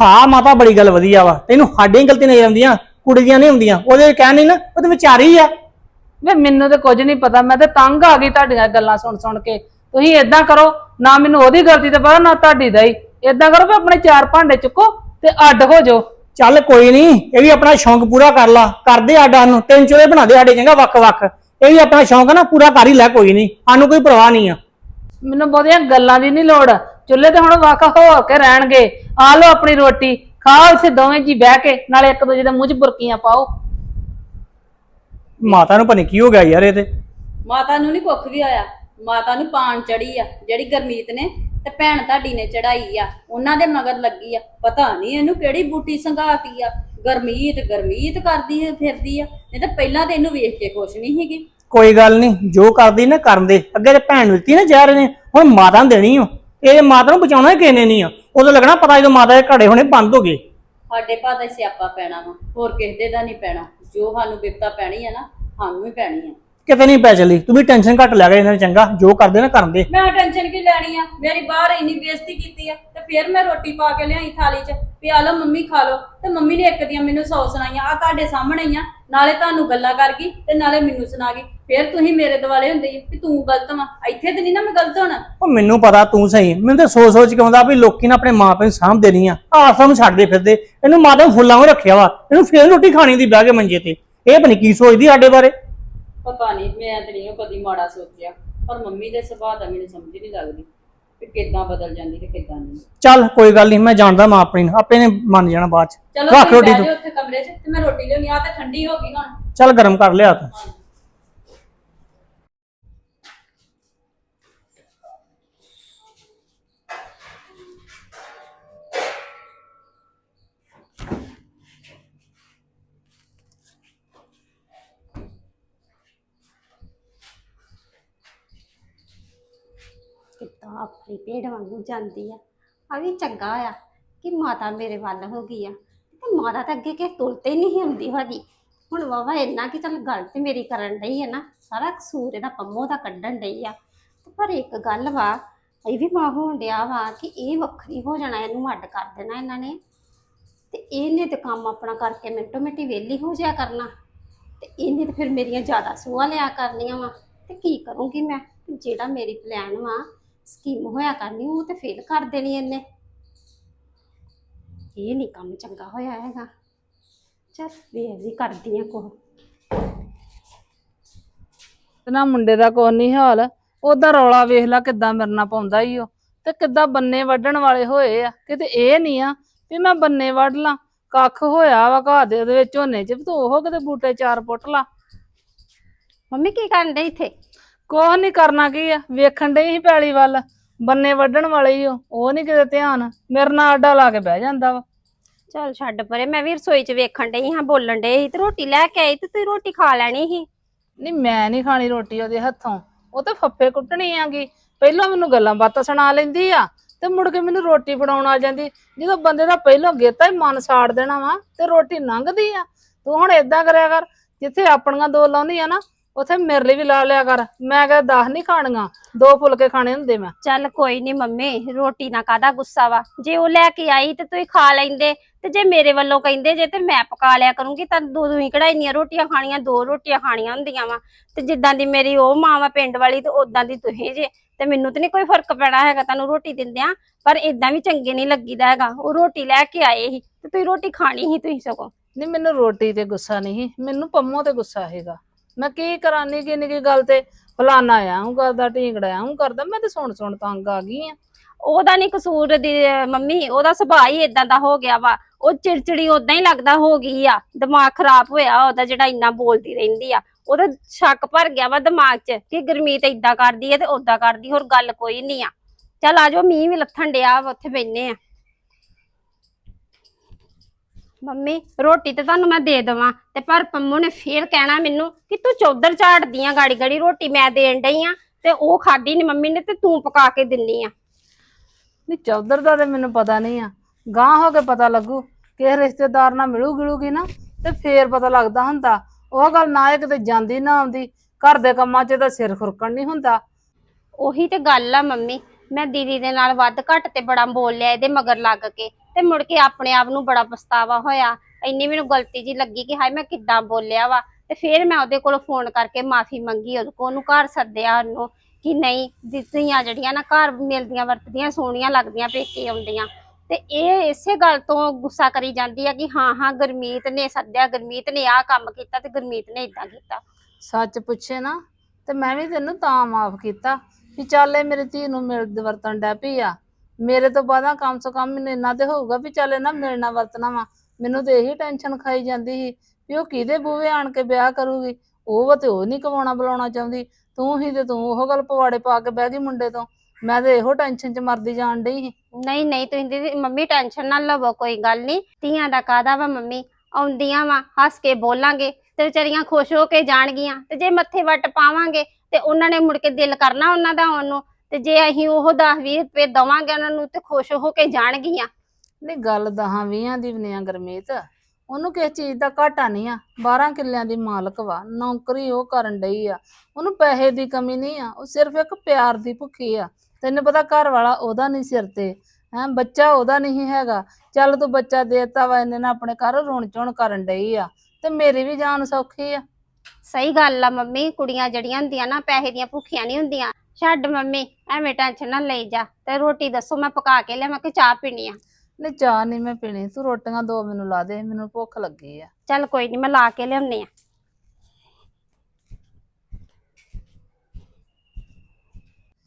ਹਾਂ ਮਾਤਾ ਬੜੀ ਗੱਲ ਵਧੀਆ ਵਾ। ਤੈਨੂੰ ਸਾਡੀਆਂ ਹੀ ਗਲਤੀਆਂ ਨਹੀਂ ਆਉਂਦੀਆਂ। ਕੁੜੀ ਦੀਆਂ ਨਹੀਂ ਹੁੰਦੀਆਂ। ਉਹਦੇ ਕਹਿ ਨਹੀਂ ਨਾ ਉਹ ਤੇ ਵਿਚਾਰੀ ਆ। ਵੇ ਮੈਨੂੰ ਤੇ ਕੁਝ ਨਹੀਂ ਪਤਾ। ਮੈਂ ਤੇ ਤੰਗ ਆ ਗਈ ਤੁਹਾਡੀਆਂ ਗੱਲਾਂ ਸੁਣ ਸੁਣ ਕੇ। ਤੁਸੀਂ ਏਦਾਂ ਕਰੋ ਨਾ ਮੈਨੂੰ ਉਹਦੀ ਗਲਤੀ ਤੇ ਪਤਾ ਨਾ ਤੁਹਾਡੀ ਦਾ ਹੀ। ਏਦਾਂ ਕਰੋ ਵੀ ਆਪਣੇ ਚਾਰ ਭਾਂਡੇ ਚੁੱਕੋ ਤੇ ਅੱਡ ਹੋ ਜਾਓ। ਚੱਲ ਕੋਈ ਨਹੀਂ ਇਹ ਵੀ ਆਪਣਾ ਸ਼ੌਂਕ ਪੂਰਾ ਕਰ ਲਾ। ਕਰਦੇ ਆਡਾ ਨੂੰ ਤਿੰਨ ਚੋਲੇ ਬਣਾ ਦੇ ਸਾਡੇ ਚੰਗਾ ਵੱਖ ਵੱਖ ਇਹ ਵੀ ਆਪਣਾ ਸ਼ੌਂਕ ਆ ਨਾ ਪੂਰਾ ਕਰ ਹੀ ਲੈ ਕੋਈ ਨਹੀਂ। ਸਾਨੂੰ ਕੋਈ ਪਰਵਾਹ ਨਹੀਂ ਆ। ਮੈਨੂੰ ਬਹੁਤੀਆਂ ਗੱਲਾਂ ਦੀ ਨਹੀਂ ਲੋੜ। ਚੁੱਲ੍ਹੇ ਤੇ ਹੁਣ ਵਾਕਾ ਹੋ ਕੇ ਰਹਿਣਗੇ। ਆ ਲਓ ਆਪਣੀ ਰੋਟੀ। ਖਾਓ ਇੱਥੇ ਦੋਵੇਂ ਜੀ ਬਹਿ ਕੇ ਨਾਲੇ ਇੱਕ ਦੂਜੇ ਦੇ ਮੂੰਹ 'ਚ ਬੁਰਕੀਆਂ ਪਾਓ। ਮਾਤਾ ਨੂੰ ਪਤਾ ਨੀ ਕੀ ਹੋ ਗਿਆ ਯਾਰ ਇਹ ਤੇ। ਮਾਤਾ ਨੂੰ ਨਹੀਂ ਕੁੱਖ ਵੀ ਆਇਆ। ਮਾਤਾ ਨੂੰ ਪਾਣ ਚੜੀ ਆ ਜਿਹੜੀ ਗਰਮੀਤ ਨੇ ਤੇ ਭੈਣ ਤੁਹਾਡੀ ਨੇ ਚੜਾਈ ਆ ਉਹਨਾਂ ਦੇ ਮਗਰ ਲੱਗੀ ਆ। ਪਤਾ ਨਹੀਂ ਇਹਨੂੰ ਕਿਹੜੀ ਬੂਟੀ ਸੰਘਾਤੀ ਆ। ਗਰਮੀਤ ਗਰਮੀਤ ਕਰਦੀ ਆ, ਫਿਰਦੀ ਆ। ਨਹੀਂ ਤਾਂ ਪਹਿਲਾਂ ਤੇ ਇਹਨੂੰ ਵੇਖ ਕੇ ਖੁਸ਼ ਨਹੀਂ ਸੀਗੀ। ਕੋਈ ਗੱਲ ਨਹੀਂ ਜੋ ਕਰਦੀ ਨਾ ਕਰਨ ਦੇ। ਅੱਗੇ ਤੇ ਭੈਣ ਨੂੰ ਦਿੱਤੀ ਨਾ ਜ਼ਹਿਰ ਨੇ ਹੁਣ ਮਾਤਾ ਨੂੰ ਦੇਣੀ ਓ। ਇਹ ਮਾਤਾ ਨੂੰ ਬਚਾਉਣਾ ਕਿਸੇ ਨੇ ਨਹੀਂ ਆ ਉਦੋਂ ਲੱਗਣਾ ਪਤਾ ਜਦੋਂ ਮਾਤਾ ਦੇ ਘੜੇ ਹੋਣੇ ਬੰਦ ਹੋ ਗਏ। ਸਾਡੇ ਭਾ ਦਾ ਸਿਆਪਾ ਪੈਣਾ ਵਾ। ਹੋਰ ਕਿਸੇ ਦੇ ਦਾ ਨਹੀਂ ਪੈਣਾ। ਜੋ ਸਾਨੂੰ ਬਿਪਤਾ ਪੈਣੀ ਆ ਨਾ ਸਾਨੂੰ ਹੀ ਪੈਣੀ ਆ। ਕਿਤੇ ਨਹੀਂ ਪੈ ਚਲੀ। ਤੂੰ ਵੀ ਟੈਨਸ਼ਨ ਘੱਟ ਲੈ ਗਿਆ ਇਹਨਾਂ ਨੇ ਚੰਗਾ। ਜੋ ਕਰਦੇ ਨਾ ਕਰਨ ਦੇ। ਮੈਂ ਟੈਨਸ਼ਨ ਕੀ ਲੈਣੀ ਆ? ਮੇਰੀ ਬਾਹਰ ਇੰਨੀ ਬੇਇੱਜ਼ਤੀ ਕੀਤੀ ਆ ਤੇ ਫਿਰ ਮੈਂ ਰੋਟੀ ਪਾ ਕੇ ਲਿਆਈ ਥਾਲੀ 'ਚ। ਵੀ ਆ ਲਓ ਮੰਮੀ ਖਾ ਲਓ। ਤੇ ਮੰਮੀ ਨੇ ਇੱਕ ਦੀਆਂ ਮੈਨੂੰ ਸੌ ਸੁਣਾਈਆਂ। ਆ ਤੁਹਾਡੇ ਸਾਹਮਣੇ ਹੀ ਆ। ਨਾਲੇ ਤੁਹਾਨੂੰ ਗੱਲਾਂ ਕਰ ਗਈ ਤੇ ਨਾਲੇ ਮੈਨੂੰ ਸੁਣਾ ਗਈ। ਫਿਰ ਤੁਸੀਂ ਮੇਰੇ ਦਿਵਾਲੇ ਹੁੰਦੇ ਜੀ ਵੀ ਤੂੰ ਗਲਤ ਵਾ। ਇੱਥੇ ਤੇ ਨਹੀਂ ਨਾ ਮੈਂ ਗਲਤ ਹੋਣਾ। ਉਹ ਮੈਨੂੰ ਪਤਾ ਤੂੰ ਸਹੀ ਮੈਨੂੰ ਤਾਂ ਸੋਚ ਸੋਚ ਕੇ ਆਉਂਦਾ ਵੀ ਲੋਕੀ ਨਾ ਆਪਣੇ ਮਾਂ ਪਿਓ ਨੂੰ ਸਾਂਭਦੇ ਨਹੀਂ ਆ। ਆਸਾਂ ਨੂੰ ਛੱਡਦੇ ਫਿਰਦੇ। ਇਹਨੂੰ ਮਾਤਾ ਨੂੰ ਫੁੱਲਾਂ 'ਚ ਰੱਖਿਆ ਵਾ। ਇਹਨੂੰ ਫੇਰ ਰੋਟੀ ਖਾਣੀ ਦੀ ਬਹਿ ਕੇ ਮੰਜੇ ਤੇ। ਇਹ ਪਤਾ ਨੀ ਕੀ ਸੋਚਦੀ ਸਾਡੇ ਬਾਰੇ। ਪਤਾ ਨਹੀਂ ਮੈਂ ਤੇ ਨਹੀਂ ਕਦੀ ਮਾੜਾ ਸੋਚਿਆ। ਪਰ ਮੰਮੀ ਦੇ ਸੁਭਾਅ ਦਾ ਮੈਨੂੰ ਸਮਝ ਨਹੀਂ ਲੱਗਦੀ ਕਿ ਕਿੱਦਾਂ ਬਦਲ ਜਾਂਦੀ ਤੇ ਕਿੱਦਾਂ ਨਹੀਂ। ਚੱਲ ਕੋਈ ਗੱਲ ਨਹੀਂ ਮੈਂ ਜਾਣਦਾ ਮਾਂ ਆਪਣੀ ਨੂੰ। ਆਪੇ ਨੇ ਮੰਨ ਜਾਣਾ ਬਾਅਦ ਚ। ਚਲੋ ਰੱਖ ਤੁਸੀਂ ਰੋਟੀ ਬਹਿ ਤੂੰ। ਜਾਓ ਉੱਥੇ ਕਮਰੇ 'ਚ ਤੇ ਮੈਂ ਰੋਟੀ ਲਿਆਉਣੀ ਆ ਤੇ ਠੰਡੀ ਹੋ ਗਈ ਹੁਣ। ਚੱਲ ਗਰਮ ਕਰ ਲਿਆ ਤੂੰ। ਕਿੱਦਾਂ ਆਪਣੀ ਭੇਡ ਵਾਂਗੂ ਜਾਂਦੀ ਆ। ਆ ਵੀ ਚੰਗਾ ਆ ਕਿ ਮਾਤਾ ਮੇਰੇ ਵੱਲ ਹੋ ਗਈ ਆ। ਤੇ ਮਾਤਾ ਤਾਂ ਅੱਗੇ ਕਿ ਤੁਲਤੇ ਨਹੀਂ ਹੁੰਦੀ ਹੈਗੀ। ਹੁਣ ਵਾਵਾ ਇੰਨਾ ਕਿ ਚੱਲ ਗੱਲ ਤੇ ਮੇਰੀ ਕਰਨ ਡਈ ਹੈ ਨਾ, ਸਾਰਾ ਕਸੂਰ ਇਹਦਾ ਪੰਮੋ ਦਾ ਕੱਢਣ ਡਈ ਆ। ਤੇ ਪਰ ਇੱਕ ਗੱਲ ਵਾ, ਇਹ ਵੀ ਮਾਂ ਹੋਣ ਡਿਆ ਵਾ ਕਿ ਇਹ ਵੱਖਰੀ ਹੋ ਜਾਣਾ, ਇਹਨੂੰ ਅੱਡ ਕਰ ਦੇਣਾ ਇਹਨਾਂ ਨੇ। ਤੇ ਇਹਨੇ ਤੇ ਕੰਮ ਆਪਣਾ ਕਰਕੇ ਮਿੰਟੋ ਮਿੰਟੀ ਵਿਹਲੀ ਹੋ ਜਾਇਆ ਕਰਨਾ। ਤੇ ਇਹਨੇ ਤੇ ਫਿਰ ਮੇਰੀਆਂ ਜ਼ਿਆਦਾ ਸੂਹਾਂ ਲਿਆ ਕਰਨੀਆਂ ਵਾ। ਤੇ ਕੀ ਕਰੂੰਗੀ ਮੈਂ? ਜਿਹੜਾ ਮੇਰੀ ਪਲਾਨ ਵਾ ਸਕੀਮ ਹੋਇਆ ਕਰਨੀ ਉਹ ਤੇ ਫੇਲ ਕਰ ਦੇਣੀ ਇਹਨੇ। ਇਹ ਨਹੀਂ ਕੰਮ ਚੰਗਾ ਹੋਇਆ ਹੈਗਾ। ਚੱਲ ਵੇਖ ਵੀ ਕਰਦੀ ਆ ਕੋ ਤੇ ਨਾ ਮੁੰਡੇ ਦਾ ਕੋਈ ਨਹੀਂ ਹਾਲ ਉਹਦਾ ਰੌਲਾ ਵੇਖ ਲੈ ਕਿੱਦਾਂ ਮੇਰੇ ਨਾਲ ਪਾਉਂਦਾ ਈ ਉਹ। ਤੇ ਕਿੱਦਾਂ ਬੰਨੇ ਵੱਢਣ ਵਾਲੇ ਹੋਏ ਆ ਕਿਤੇ ਇਹ ਨਹੀਂ ਆ ਵੀ ਮੈਂ ਬੰਨੇ ਵੱਢ ਲਾਂ ਕੱਖ ਹੋਇਆ ਵਾ ਘਾਹ ਦੇ ਉਹਦੇ ਵਿੱਚ ਝੋਨੇ 'ਚ ਵੀ ਤੂੰ ਉਹ ਕਿਤੇ ਬੂਟੇ ਚਾਰ ਪੁੱਟ ਲਾ। ਮੰਮੀ ਕੀ ਕਰਨ ਡਈ ਇੱਥੇ? ਕੁਛ ਨਹੀਂ ਕਰਨਾ ਕੀ ਆ? ਵੇਖਣ ਦੇ ਹੀ ਪੈਲੀ ਵੱਲ ਬੰਨੇ ਵੱਢਣ ਵਾਲੇ ਹੀ ਉਹ ਉਹ ਨਹੀਂ ਕਿਤੇ ਧਿਆਨ ਮੇਰੇ ਨਾਲ ਅੱਡਾ ਲਾ ਕੇ ਬਹਿ ਜਾਂਦਾ ਵਾ। ਚੱਲ ਛੱਡ ਪਰੇ ਮੈਂ ਵੀ ਰਸੋਈ 'ਚ ਵੇਖਣ ਡਈ ਹਾਂ ਬੋਲਣ ਡਈ ਸੀ ਤੇ ਰੋਟੀ ਲੈ ਕੇ ਆਈ ਤੇ ਤੂੰ ਰੋਟੀ ਖਾ ਲੈਣੀ ਸੀ। ਨਹੀਂ ਮੈਂ ਨਹੀਂ ਖਾਣੀ ਰੋਟੀ ਉਹਦੇ ਹੱਥੋਂ ਉਹ ਤਾਂ ਫੱਫੇ ਕੁੱਟਣੀ ਆਗੀ। ਪਹਿਲਾਂ ਮੈਨੂੰ ਗੱਲਾਂ ਬਾਤਾਂ ਸੁਣਾ ਲੈਂਦੀ ਆ ਤੇ ਮੁੜ ਕੇ ਮੈਨੂੰ ਰੋਟੀ ਫੜਾਉਣ ਆ ਜਾਂਦੀ। ਜਦੋਂ ਬੰਦੇ ਦਾ ਪਹਿਲਾਂ ਗੇਤਾ ਹੀ ਮਨ ਸਾੜ ਦੇਣਾ ਵਾ ਤੇ ਰੋਟੀ ਲੰਘਦੀ ਆ। ਤੂੰ ਹੁਣ ਏਦਾਂ ਕਰਿਆ ਕਰ ਜਿੱਥੇ ਆਪਣੀਆਂ ਦੋ ਲਾਉਂਦੀ ਆ ਨਾ ਉਥੇ ਮੇਰੇ ਲਈ ਵੀ ਲਾ ਲਿਆ ਕਰ। ਮੈਂ ਕਿਹਾ 10 ਨਹੀਂ ਖਾਣੀਆਂ ਦੋ ਫੁਲਕੇ ਖਾਣੇ ਹੁੰਦੇ ਮੈਂ। ਚੱਲ ਕੋਈ ਨਹੀਂ ਮੰਮੀ ਰੋਟੀ ਨਾ ਕਾਦਾ ਗੁੱਸਾ ਵਾ? ਜੇ ਉਹ ਲੈ ਕੇ ਆਈ ਤੇ ਤੁਸੀਂ ਖਾ ਲੈਂਦੇ ਤੇ ਜੇ ਮੇਰੇ ਵੱਲੋਂ ਕਹਿੰਦੇ ਜੇ ਤੇ ਮੈਂ ਪਕਾ ਲਿਆ ਕਰੂੰਗੀ ਤਾਂ ਦੋ ਦੋ ਹੀ ਕਢਾਈਆਂ ਰੋਟੀਆਂ ਖਾਣੀਆਂ ਦੋ ਰੋਟੀਆਂ ਖਾਣੀਆਂ ਹੁੰਦੀਆਂ ਵਾ। ਤੇ ਜਿੱਦਾਂ ਦੀ ਮੇਰੀ ਉਹ ਮਾਂ ਵਾ ਪਿੰਡ ਵਾਲੀ ਤੇ ਉਦਾਂ ਦੀ ਤੁਸੀਂ ਜੇ। ਤੇ ਮੈਨੂੰ ਤੇ ਨਹੀਂ ਕੋਈ ਫ਼ਰਕ ਪੈਣਾ ਹੈਗਾ ਤੁਹਾਨੂੰ ਰੋਟੀ ਦਿੰਦਿਆਂ ਪਰ ਇਦਾਂ ਵੀ ਚੰਗੇ ਨਹੀਂ ਲੱਗੀਦਾ ਹੈਗਾ। ਉਹ ਰੋਟੀ ਲੈ ਕੇ ਆਏ ਸੀ ਤੇ ਤੁਸੀਂ ਰੋਟੀ ਖਾਣੀ ਸੀ ਤੁਸੀਂ ਸਗੋਂ। ਨਹੀਂ ਮੈਨੂੰ ਰੋਟੀ ਤੇ ਗੁੱਸਾ ਨਹੀਂ ਮੈਨੂੰ ਪੰਮੋ ਤੇ ਗੁੱਸਾ ਹੈਗਾ ਮੈਂ ਕੀ ਕਰਾਂ ਨਿੱਕੀ ਨਿੱਕੀ ਗੱਲ ਤੇ? ਫਲਾਨਾ ਆ ਹੂੰ ਕਰਦਾ ਢੀਂਗੜਾ ਹੂੰ ਕਰਦਾ, ਮੈਂ ਤੇ ਸੁਣ ਸੁਣ ਤੰਗ ਆ ਗਈ ਆ। ਉਹਦਾ ਨਹੀਂ ਕਸੂਰ ਦੀ ਮੰਮੀ, ਉਹਦਾ ਸੁਭਾਅ ਹੀ ਇਦਾਂ ਦਾ ਹੋ ਗਿਆ ਵਾ। ਉਹ ਚਿੜਚਿੜੀ ਉਦਾਂ ਹੀ ਲੱਗਦਾ ਹੋ ਗਈ ਆ। ਦਿਮਾਗ ਖਰਾਬ ਹੋਇਆ ਉਹਦਾ ਜਿਹੜਾ ਇੰਨਾ ਬੋਲਦੀ ਰਹਿੰਦੀ ਆ। ਉਹਦਾ ਸ਼ੱਕ ਭਰ ਗਿਆ ਵਾ ਦਿਮਾਗ 'ਚ ਕਿ ਗੁਰਮੀਤ ਇਦਾਂ ਕਰਦੀ ਹੈ ਤੇ ਉਦਾਂ ਕਰਦੀ, ਹੋਰ ਗੱਲ ਕੋਈ ਨਹੀਂ ਆ। ਚੱਲ ਆਜੋ ਮੀਂਹ ਵੀ ਲੱਥਣ ਡਿਆ ਵਾ, ਉੱਥੇ ਬੈਨੇ ਆ। ਮੰਮੀ ਰੋਟੀ ਤੇ ਤੁਹਾਨੂੰ ਮੈਂ ਦੇ ਦੇਵਾਂ ਤੇ ਪਰ ਪੰਮੂ ਨੇ ਫੇਰ ਕਹਿਣਾ ਮੈਨੂੰ ਕਿ ਤੂੰ ਚੌਧਰ ਝਾੜਦੀ ਆ ਗਾੜੀ ਗਾੜੀ ਰੋਟੀ ਮੈਂ ਦੇਣ ਡਈ ਆ ਤੇ ਉਹ ਖਾਦੀ ਨੀ ਮੰਮੀ ਨੇ ਤੇ ਤੂੰ ਪਕਾ ਕੇ ਦਿੰਨੀ ਆ। ਨਹੀਂ ਚੌਧਰ ਦਾ ਤੇ ਮੈਨੂੰ ਪਤਾ ਨਹੀਂ ਆ। ਗਾਂ ਹੋ ਕੇ ਪਤਾ ਲੱਗੂ ਕਿਸੇ ਰਿਸ਼ਤੇਦਾਰ ਨਾਲ ਮਿਲੂ ਗਿਲੂਗੀ ਨਾ ਤੇ ਫੇਰ ਪਤਾ ਲੱਗਦਾ ਹੁੰਦਾ। ਉਹ ਗੱਲ ਨਾ ਇਹ ਕਿਤੇ ਜਾਂਦੀ ਨਾ ਆਉਂਦੀ ਘਰ ਦੇ ਕੰਮਾਂ 'ਚ ਤਾਂ ਸਿਰ ਖੁਰਕਣ ਨਹੀਂ ਹੁੰਦਾ। ਉਹੀ ਤੇ ਗੱਲ ਆ ਮੰਮੀ ਮੈਂ ਦੀਦੀ ਦੇ ਨਾਲ ਵੱਧ ਘੱਟ ਤੇ ਬੜਾ ਬੋਲ ਲਿਆ ਇਹਦੇ ਮਗਰ ਲੱਗ ਕੇ। ਤੇ ਮੁੜ ਕੇ ਆਪਣੇ ਆਪ ਨੂੰ ਬੜਾ ਪਛਤਾਵਾ ਹੋਇਆ। ਇੰਨੀ ਮੈਨੂੰ ਗਲਤੀ ਜੀ ਲੱਗੀ ਕਿ ਹਾਏ ਮੈਂ ਕਿੱਦਾਂ ਬੋਲਿਆ ਵਾ। ਤੇ ਫਿਰ ਮੈਂ ਉਹਦੇ ਕੋਲੋਂ ਫੋਨ ਕਰਕੇ ਮਾਫੀ ਮੰਗੀ, ਉਹਦੇ ਕੋਲ ਉਹਨੂੰ ਘਰ ਸੱਦਿਆ ਉਹਨੂੰ ਕਿ ਨਹੀਂ ਦਿੱਤੀਆਂ ਜਿਹੜੀਆਂ ਨਾ ਘਰ ਮਿਲਦੀਆਂ, ਵਰਤਦੀਆਂ, ਸੋਹਣੀਆਂ ਲੱਗਦੀਆਂ, ਪੇਕੇ ਆਉਂਦੀਆਂ। ਤੇ ਇਹ ਇਸੇ ਗੱਲ ਤੋਂ ਗੁੱਸਾ ਕਰੀ ਜਾਂਦੀ ਆ ਕਿ ਹਾਂ ਹਾਂ, ਗੁਰਮੀਤ ਨੇ ਸੱਦਿਆ, ਗੁਰਮੀਤ ਨੇ ਆਹ ਕੰਮ ਕੀਤਾ ਤੇ ਗੁਰਮੀਤ ਨੇ ਇਦਾਂ ਕੀਤਾ। ਸੱਚ ਪੁੱਛੇ ਨਾ, ਤੇ ਮੈਂ ਵੀ ਤੈਨੂੰ ਤਾਂ ਮਾਫ ਕੀਤਾ ਵੀ ਚੱਲ ਇਹ ਮੇਰੀ ਧੀ ਨੂੰ ਮਿਲ ਵਰਤਣ ਡੈ ਪਈ ਆ। ਮੇਰੇ ਤੋਂ ਬਾਅਦਾਂ ਕਮ ਸੋ ਕਮ ਮੈਨੂੰ ਇੰਨਾ ਤੇ ਹੋਊਗਾ ਵੀ ਚੱਲ ਇਹਨਾਂ ਮਿਲਣਾ ਵਰਤਣਾ ਵਾ। ਮੈਨੂੰ ਤੇ ਇਹੀ ਟੈਨਸ਼ਨ ਖਾਈ ਜਾਂਦੀ ਸੀ ਵੀ ਉਹ ਕਿਹਦੇ ਬੂਹੇ ਆਣ ਕੇ ਵਿਆਹ ਕਰੂਗੀ। ਉਹ ਵਾ ਤੇ ਉਹ ਨਹੀਂ ਕਵਾਉਣਾ ਬੁਲਾਉਣਾ ਚਾਹੁੰਦੀ। ਤੂੰ ਹੀ ਤੇ ਤੂੰ ਉਹ ਗੱਲ ਪਵਾੜੇ ਪਾ ਕੇ ਬਹਿ ਗਈ ਮੁੰਡੇ ਤੋਂ। ਮੈਂ ਤੇ ਇਹੋ ਟੈਨਸ਼ਨ 'ਚ ਮਰਦੀ ਜਾਣ ਡਈ ਸੀ। ਨਹੀਂ ਨਹੀਂ, ਤੁਸੀਂ ਦੀਦੀ ਮੰਮੀ ਟੈਨਸ਼ਨ ਨਾ ਲਵੋ, ਕੋਈ ਗੱਲ ਨਹੀਂ ਧੀਆਂ ਦਾ ਕਾਦਾ ਵਾ ਮੰਮੀ? ਆਉਂਦੀਆਂ ਵਾ, ਹੱਸ ਕੇ ਬੋਲਾਂਗੇ ਤੇ ਵਿਚਾਰੀਆਂ ਖੁਸ਼ ਹੋ ਕੇ ਜਾਣਗੀਆਂ। ਤੇ ਜੇ ਮੱਥੇ ਵੱਟ ਪਾਵਾਂਗੇ ਤੇ ਉਹਨਾਂ ਨੇ ਮੁੜ ਕੇ ਦਿਲ ਕਰਨਾ ਉਹਨਾਂ ਦਾ ਉਹਨੂੰ। ਤੇ ਜੇ ਅਸੀਂ ਉਹ 10 20 ਰੁਪਏ ਦਵਾਂਗੇ ਉਹਨਾਂ ਨੂੰ ਤੇ ਖੁਸ਼ ਹੋ ਕੇ ਜਾਣਗੀਆਂ। ਨਹੀਂ ਗੱਲ ਦਹਾਂ ਵੀਹਾਂ ਦੀ ਵੀ ਨੀ ਆ ਗਰਮੀਤ। ਉਹਨੂੰ ਕਿਸੇ ਚੀਜ਼ ਦਾ ਘਾਟਾ ਨਹੀਂ ਆ। 12 ਕਿੱਲਿਆਂ ਦੀ ਮਾਲਕ ਵਾ। ਨੌਕਰੀ ਉਹ ਕਰਨ ਡਈ ਆ। ਉਹਨੂੰ ਪੈਸੇ ਦੀ ਕਮੀ ਨਹੀਂ ਆ। ਉਹ ਸਿਰਫ ਇੱਕ ਪਿਆਰ ਦੀ ਭੁੱਖੀ ਆ। ਤੈਨੂੰ ਪਤਾ ਘਰ ਵਾਲਾ ਉਹਦਾ ਨਹੀਂ ਸਿਰ ਤੇ। ਹੈ ਬੱਚਾ ਉਹਦਾ ਨਹੀਂ ਹੈਗਾ। ਚੱਲ ਤੂੰ ਬੱਚਾ ਦੇਤਾ ਵਾ ਇਹਨੇ ਨਾ ਆਪਣੇ ਘਰ ਰੋਣ ਚੋਣ ਕਰਨ ਡਈ ਆ। ਤੇ ਮੇਰੀ ਵੀ ਜਾਨ ਸੌਖੀ ਆ। ਸਹੀ ਗੱਲ ਆ ਮੰਮੀ। ਕੁੜੀਆਂ ਜਿਹੜੀਆਂ ਹੁੰਦੀਆਂ ਨਾ ਪੈਸੇ ਦੀਆਂ ਭੁੱਖੀਆਂ ਨਹੀਂ ਹੁੰਦੀਆਂ। ਛੱਡ ਮੰਮੀ ਐਵੇਂ ਟੈਨਸ਼ਨ ਨਾ ਲਈ ਜਾ। ਤੇ ਰੋਟੀ ਦੱਸੋ ਮੈਂ ਪਕਾ ਕੇ ਲਿਆਵਾਂ ਕਿ ਚਾਹ ਪੀਣੀ ਆ? ਨਹੀਂ ਚਾਹ ਨਹੀਂ ਮੈਂ ਪੀਣੀ ਤੂੰ ਰੋਟੀਆਂ ਦੋ ਮੈਨੂੰ ਲਾ ਦੇ ਮੈਨੂੰ ਭੁੱਖ ਲੱਗੀ ਆ। ਚੱਲ ਕੋਈ ਨਹੀਂ ਮੈਂ ਲਾ ਕੇ ਲਿਆਉਣੀ ਆ।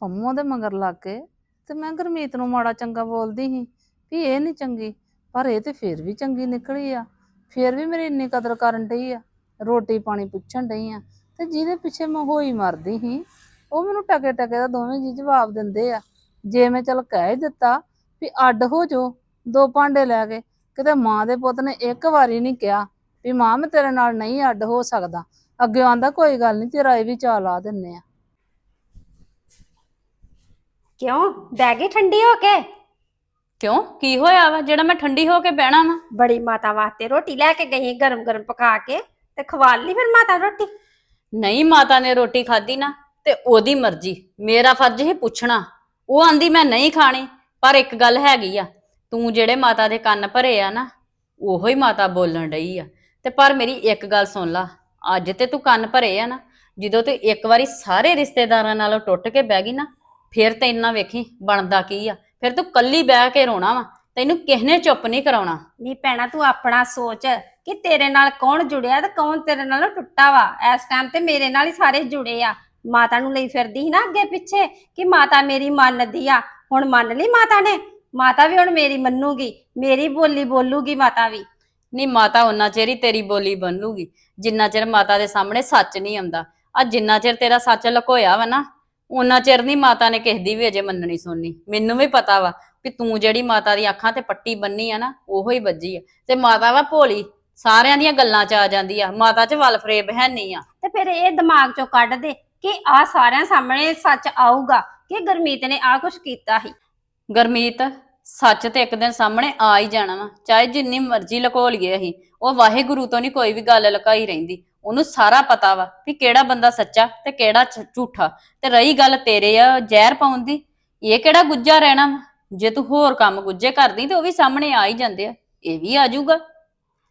ਪੰਮੋ ਦੇ ਮਗਰ ਲੱਗ ਕੇ ਤੇ ਮੈਂ ਗੁਰਮੀਤ ਨੂੰ ਮਾੜਾ ਚੰਗਾ ਬੋਲਦੀ ਸੀ ਵੀ ਇਹ ਨਹੀਂ ਚੰਗੀ ਪਰ ਇਹ ਤੇ ਫੇਰ ਵੀ ਚੰਗੀ ਨਿਕਲੀ ਆ। ਫੇਰ ਵੀ ਮੇਰੀ ਇੰਨੀ ਕਦਰ ਕਰਨ ਡਈ ਆ ਰੋਟੀ ਪਾਣੀ ਪੁੱਛਣ ਡਈ ਆ ਤੇ ਜਿਹਦੇ ਪਿੱਛੇ ਮੈਂ ਹੋਈ ਮਰਦੀ ਸੀ ਉਹ ਮੈਨੂੰ ਟਕੇ ਟਕੇ ਦਾ ਦੋਵੇਂ ਜੀ ਜਵਾਬ ਦਿੰਦੇ ਆ। ਜੇ ਮੈਂ ਚਲ ਕਹਿ ਹੀ ਦਿੱਤਾ ਵੀ ਅੱਡ ਹੋ ਜੋ ਦੋ ਭਾਂਡੇ ਲੈ ਕੇ ਕਿਤੇ ਮਾਂ ਦੇ ਪੁੱਤ ਨੇ ਇੱਕ ਵਾਰੀ ਨਹੀਂ ਕਿਹਾ ਵੀ ਮਾਂ ਮੈਂ ਤੇਰੇ ਨਾਲ ਨਹੀਂ ਅੱਡ ਹੋ ਸਕਦਾ। ਅੱਗੇ ਆਂਦਾ ਕੋਈ ਗੱਲ ਨਹੀਂ ਤੇਰਾ ਇਹ ਵੀ ਚਾਅ ਲਾ ਦਿੰਨੇ ਆ। ਕਿਉਂ? ਬਹਿ ਗਈ ਠੰਡੀ ਹੋ ਕੇ? ਕਿਉਂ? ਕੀ ਹੋਇਆ ਵਾ? ਜਿਹੜਾ ਮੈਂ ਠੰਡੀ ਹੋ ਕੇ ਬਹਿਣਾ ਵਾ? ਬੜੀ ਮਾਤਾ ਵਾਸਤੇ ਰੋਟੀ ਲੈ ਕੇ ਗਈ ਗਰਮ ਗਰਮ ਪਕਾ ਕੇ ਤੇ ਖਵਾ ਲਈ ਫਿਰ ਮਾਤਾ ਰੋਟੀ? ਨਹੀਂ ਮਾਤਾ ਨੇ ਰੋਟੀ ਖਾਧੀ ਨਾ। ਤੇ ਉਹਦੀ ਮਰਜ਼ੀ। ਮੇਰਾ ਫਰਜ਼ ਹੀ ਪੁੱਛਣਾ। ਉਹ ਆਂਦੀ, ਮੈਂ ਨਹੀਂ ਖਾਣੀ, ਪਰ ਇੱਕ ਗੱਲ ਹੈਗੀ ਆ। ਤੂੰ ਜਿਹੜੇ ਮਾਤਾ ਦੇ ਕੰਨ ਭਰੇ ਆ ਨਾ, ਉਹੋ ਹੀ ਮਾਤਾ ਬੋਲਣ ਡਈ ਆ। ਤੇ ਪਰ ਮੇਰੀ ਇੱਕ ਗੱਲ ਸੁਣ ਲਾ। ਅੱਜ ਤੇ ਤੂੰ ਕੰਨ ਭਰੇ ਆ ਨਾ, ਜਦੋਂ ਤੂੰ ਇੱਕ ਵਾਰੀ ਸਾਰੇ ਰਿਸ਼ਤੇਦਾਰਾਂ ਨਾਲੋਂ ਟੁੱਟ ਕੇ ਬਹਿ ਗਈ ਨਾ, ਫਿਰ ਤੇ ਇੰਨਾ ਵੇਖੀ ਬਣਦਾ ਕੀ ਆ। ਫਿਰ ਤੂੰ ਕੱਲੀ ਬਹਿ ਕੇ ਰੋਣਾ ਵਾ। ਤੈਨੂੰ ਕਿਸੇ ਨੇ ਚੁੱਪ ਨਹੀਂ ਕਰਾਉਣਾ। ਨਹੀਂ ਭੈਣਾ, ਤੂੰ ਆਪਣਾ ਸੋਚ ਕਿ ਤੇਰੇ ਨਾਲ ਕੌਣ ਜੁੜਿਆ ਤੇ ਕੌਣ ਤੇਰੇ ਨਾਲ ਟੁੱਟਾ ਵਾ। ਇਸ ਟਾਈਮ ਤੇ ਮੇਰੇ ਨਾਲ ਹੀ ਸਾਰੇ ਜੁੜੇ ਆ। ਮਾਤਾ ਨੂੰ ਲਈ ਫਿਰਦੀ ਸੀ ਨਾ ਅੱਗੇ ਪਿੱਛੇ ਕਿ ਮਾਤਾ ਮੇਰੀ ਮੰਨਦੀ ਆ ਹੁਣ ਮੰਨ ਲਈ ਮਾਤਾ ਨੇ? ਮਾਤਾ ਵੀ ਹੁਣ ਮੇਰੀ ਮੰਨੂਗੀ ਮੇਰੀ ਬੋਲੀ ਬੋਲੂਗੀ ਮਾਤਾ ਵੀ। ਨਹੀਂ ਮਾਤਾ ਉਹਨਾਂ ਚਿਰ ਹੀ ਤੇਰੀ ਬੋਲੀ ਬਣੂਗੀ ਜਿੰਨਾ ਚਿਰ ਮਾਤਾ ਦੇ ਸਾਹਮਣੇ ਸੱਚ ਨਹੀਂ ਆਉਂਦਾ। ਆ ਜਿੰਨਾ ਚਿਰ ਤੇਰਾ ਸੱਚ ਲੁਕੋਇਆ ਵਾ ਨਾ ਉਹਨਾਂ ਚਿਰ ਨਹੀਂ ਮਾਤਾ ਨੇ ਕਿਸੇ ਦੀ ਵੀ ਅਜੇ ਮੰਨਣੀ ਸੁਣਨੀ। ਮੈਨੂੰ ਵੀ ਪਤਾ ਵਾ ਵੀ ਤੂੰ ਜਿਹੜੀ ਮਾਤਾ ਦੀ ਅੱਖਾਂ ਤੇ ਪੱਟੀ ਬੰਨੀ ਆ ਨਾ ਉਹੋ ਹੀ ਵੱਜੀ ਆ। ਤੇ ਮਾਤਾ ਵਾ ਭੋਲੀ ਸਾਰਿਆਂ ਦੀਆਂ ਗੱਲਾਂ 'ਚ ਆ ਜਾਂਦੀ ਆ। ਮਾਤਾ 'ਚ ਵੱਲ ਫਰੇਬ ਹੈ ਨਹੀਂ ਆ। ਤੇ ਫਿਰ ਇਹ ਦਿਮਾਗ ਚੋਂ ਕੱਢ ਦੇ ਕਿ ਆ ਸਾਰਿਆਂ ਸਾਹਮਣੇ ਸੱਚ ਆਊਗਾ ਕਿ ਗੁਰਮੀਤ ਨੇ ਆ ਕੁਝ ਕੀਤਾ ਸੀ? ਗਰਮੀਤ, ਸੱਚ ਤੇ ਇੱਕ ਦਿਨ ਸਾਹਮਣੇ ਆ ਹੀ ਜਾਣਾ ਵਾ। ਚਾਹੇ ਜਿੰਨੀ ਮਰਜ਼ੀ ਲਕੋ ਲਈਏ ਅਸੀਂ, ਉਹ ਵਾਹਿਗੁਰੂ ਤੋਂ ਨਹੀਂ ਕੋਈ ਵੀ ਗੱਲ ਲੁਕਾਈ ਰਹਿੰਦੀ। ਉਹਨੂੰ ਸਾਰਾ ਪਤਾ ਵਾ ਵੀ ਕਿਹੜਾ ਬੰਦਾ ਸੱਚਾ ਤੇ ਕਿਹੜਾ ਝੂਠਾ। ਤੇ ਰਹੀ ਗੱਲ ਤੇਰੇ ਆ ਜ਼ਹਿਰ ਪਾਉਣ ਦੀ, ਇਹ ਕਿਹੜਾ ਗੁੱਜਾ ਰਹਿਣਾ ਵਾ? ਜੇ ਤੂੰ ਹੋਰ ਕੰਮ ਗੁੱਜੇ ਕਰਦੀ ਤੇ ਉਹ ਵੀ ਸਾਹਮਣੇ ਆ ਹੀ ਜਾਂਦੇ ਆ। ਇਹ ਵੀ ਆ ਜਾਊਗਾ।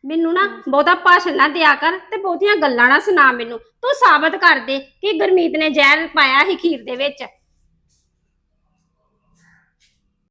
ਮੈਨੂੰ ਨਾ ਬਹੁਤਾ ਭਾਸ਼ਣ ਨਾ ਦਿਆ ਕਰ ਤੇ ਬਹੁਤੀਆਂ ਗੱਲਾਂ ਨਾ ਸੁਣਾ ਮੈਨੂੰ। ਤੂੰ ਸਾਬਤ ਕਰ ਦੇ ਕਿ ਗੁਰਮੀਤ ਨੇ ਜ਼ਹਿਰ ਪਾਇਆ ਸੀ ਖੀਰ ਦੇ ਵਿੱਚ।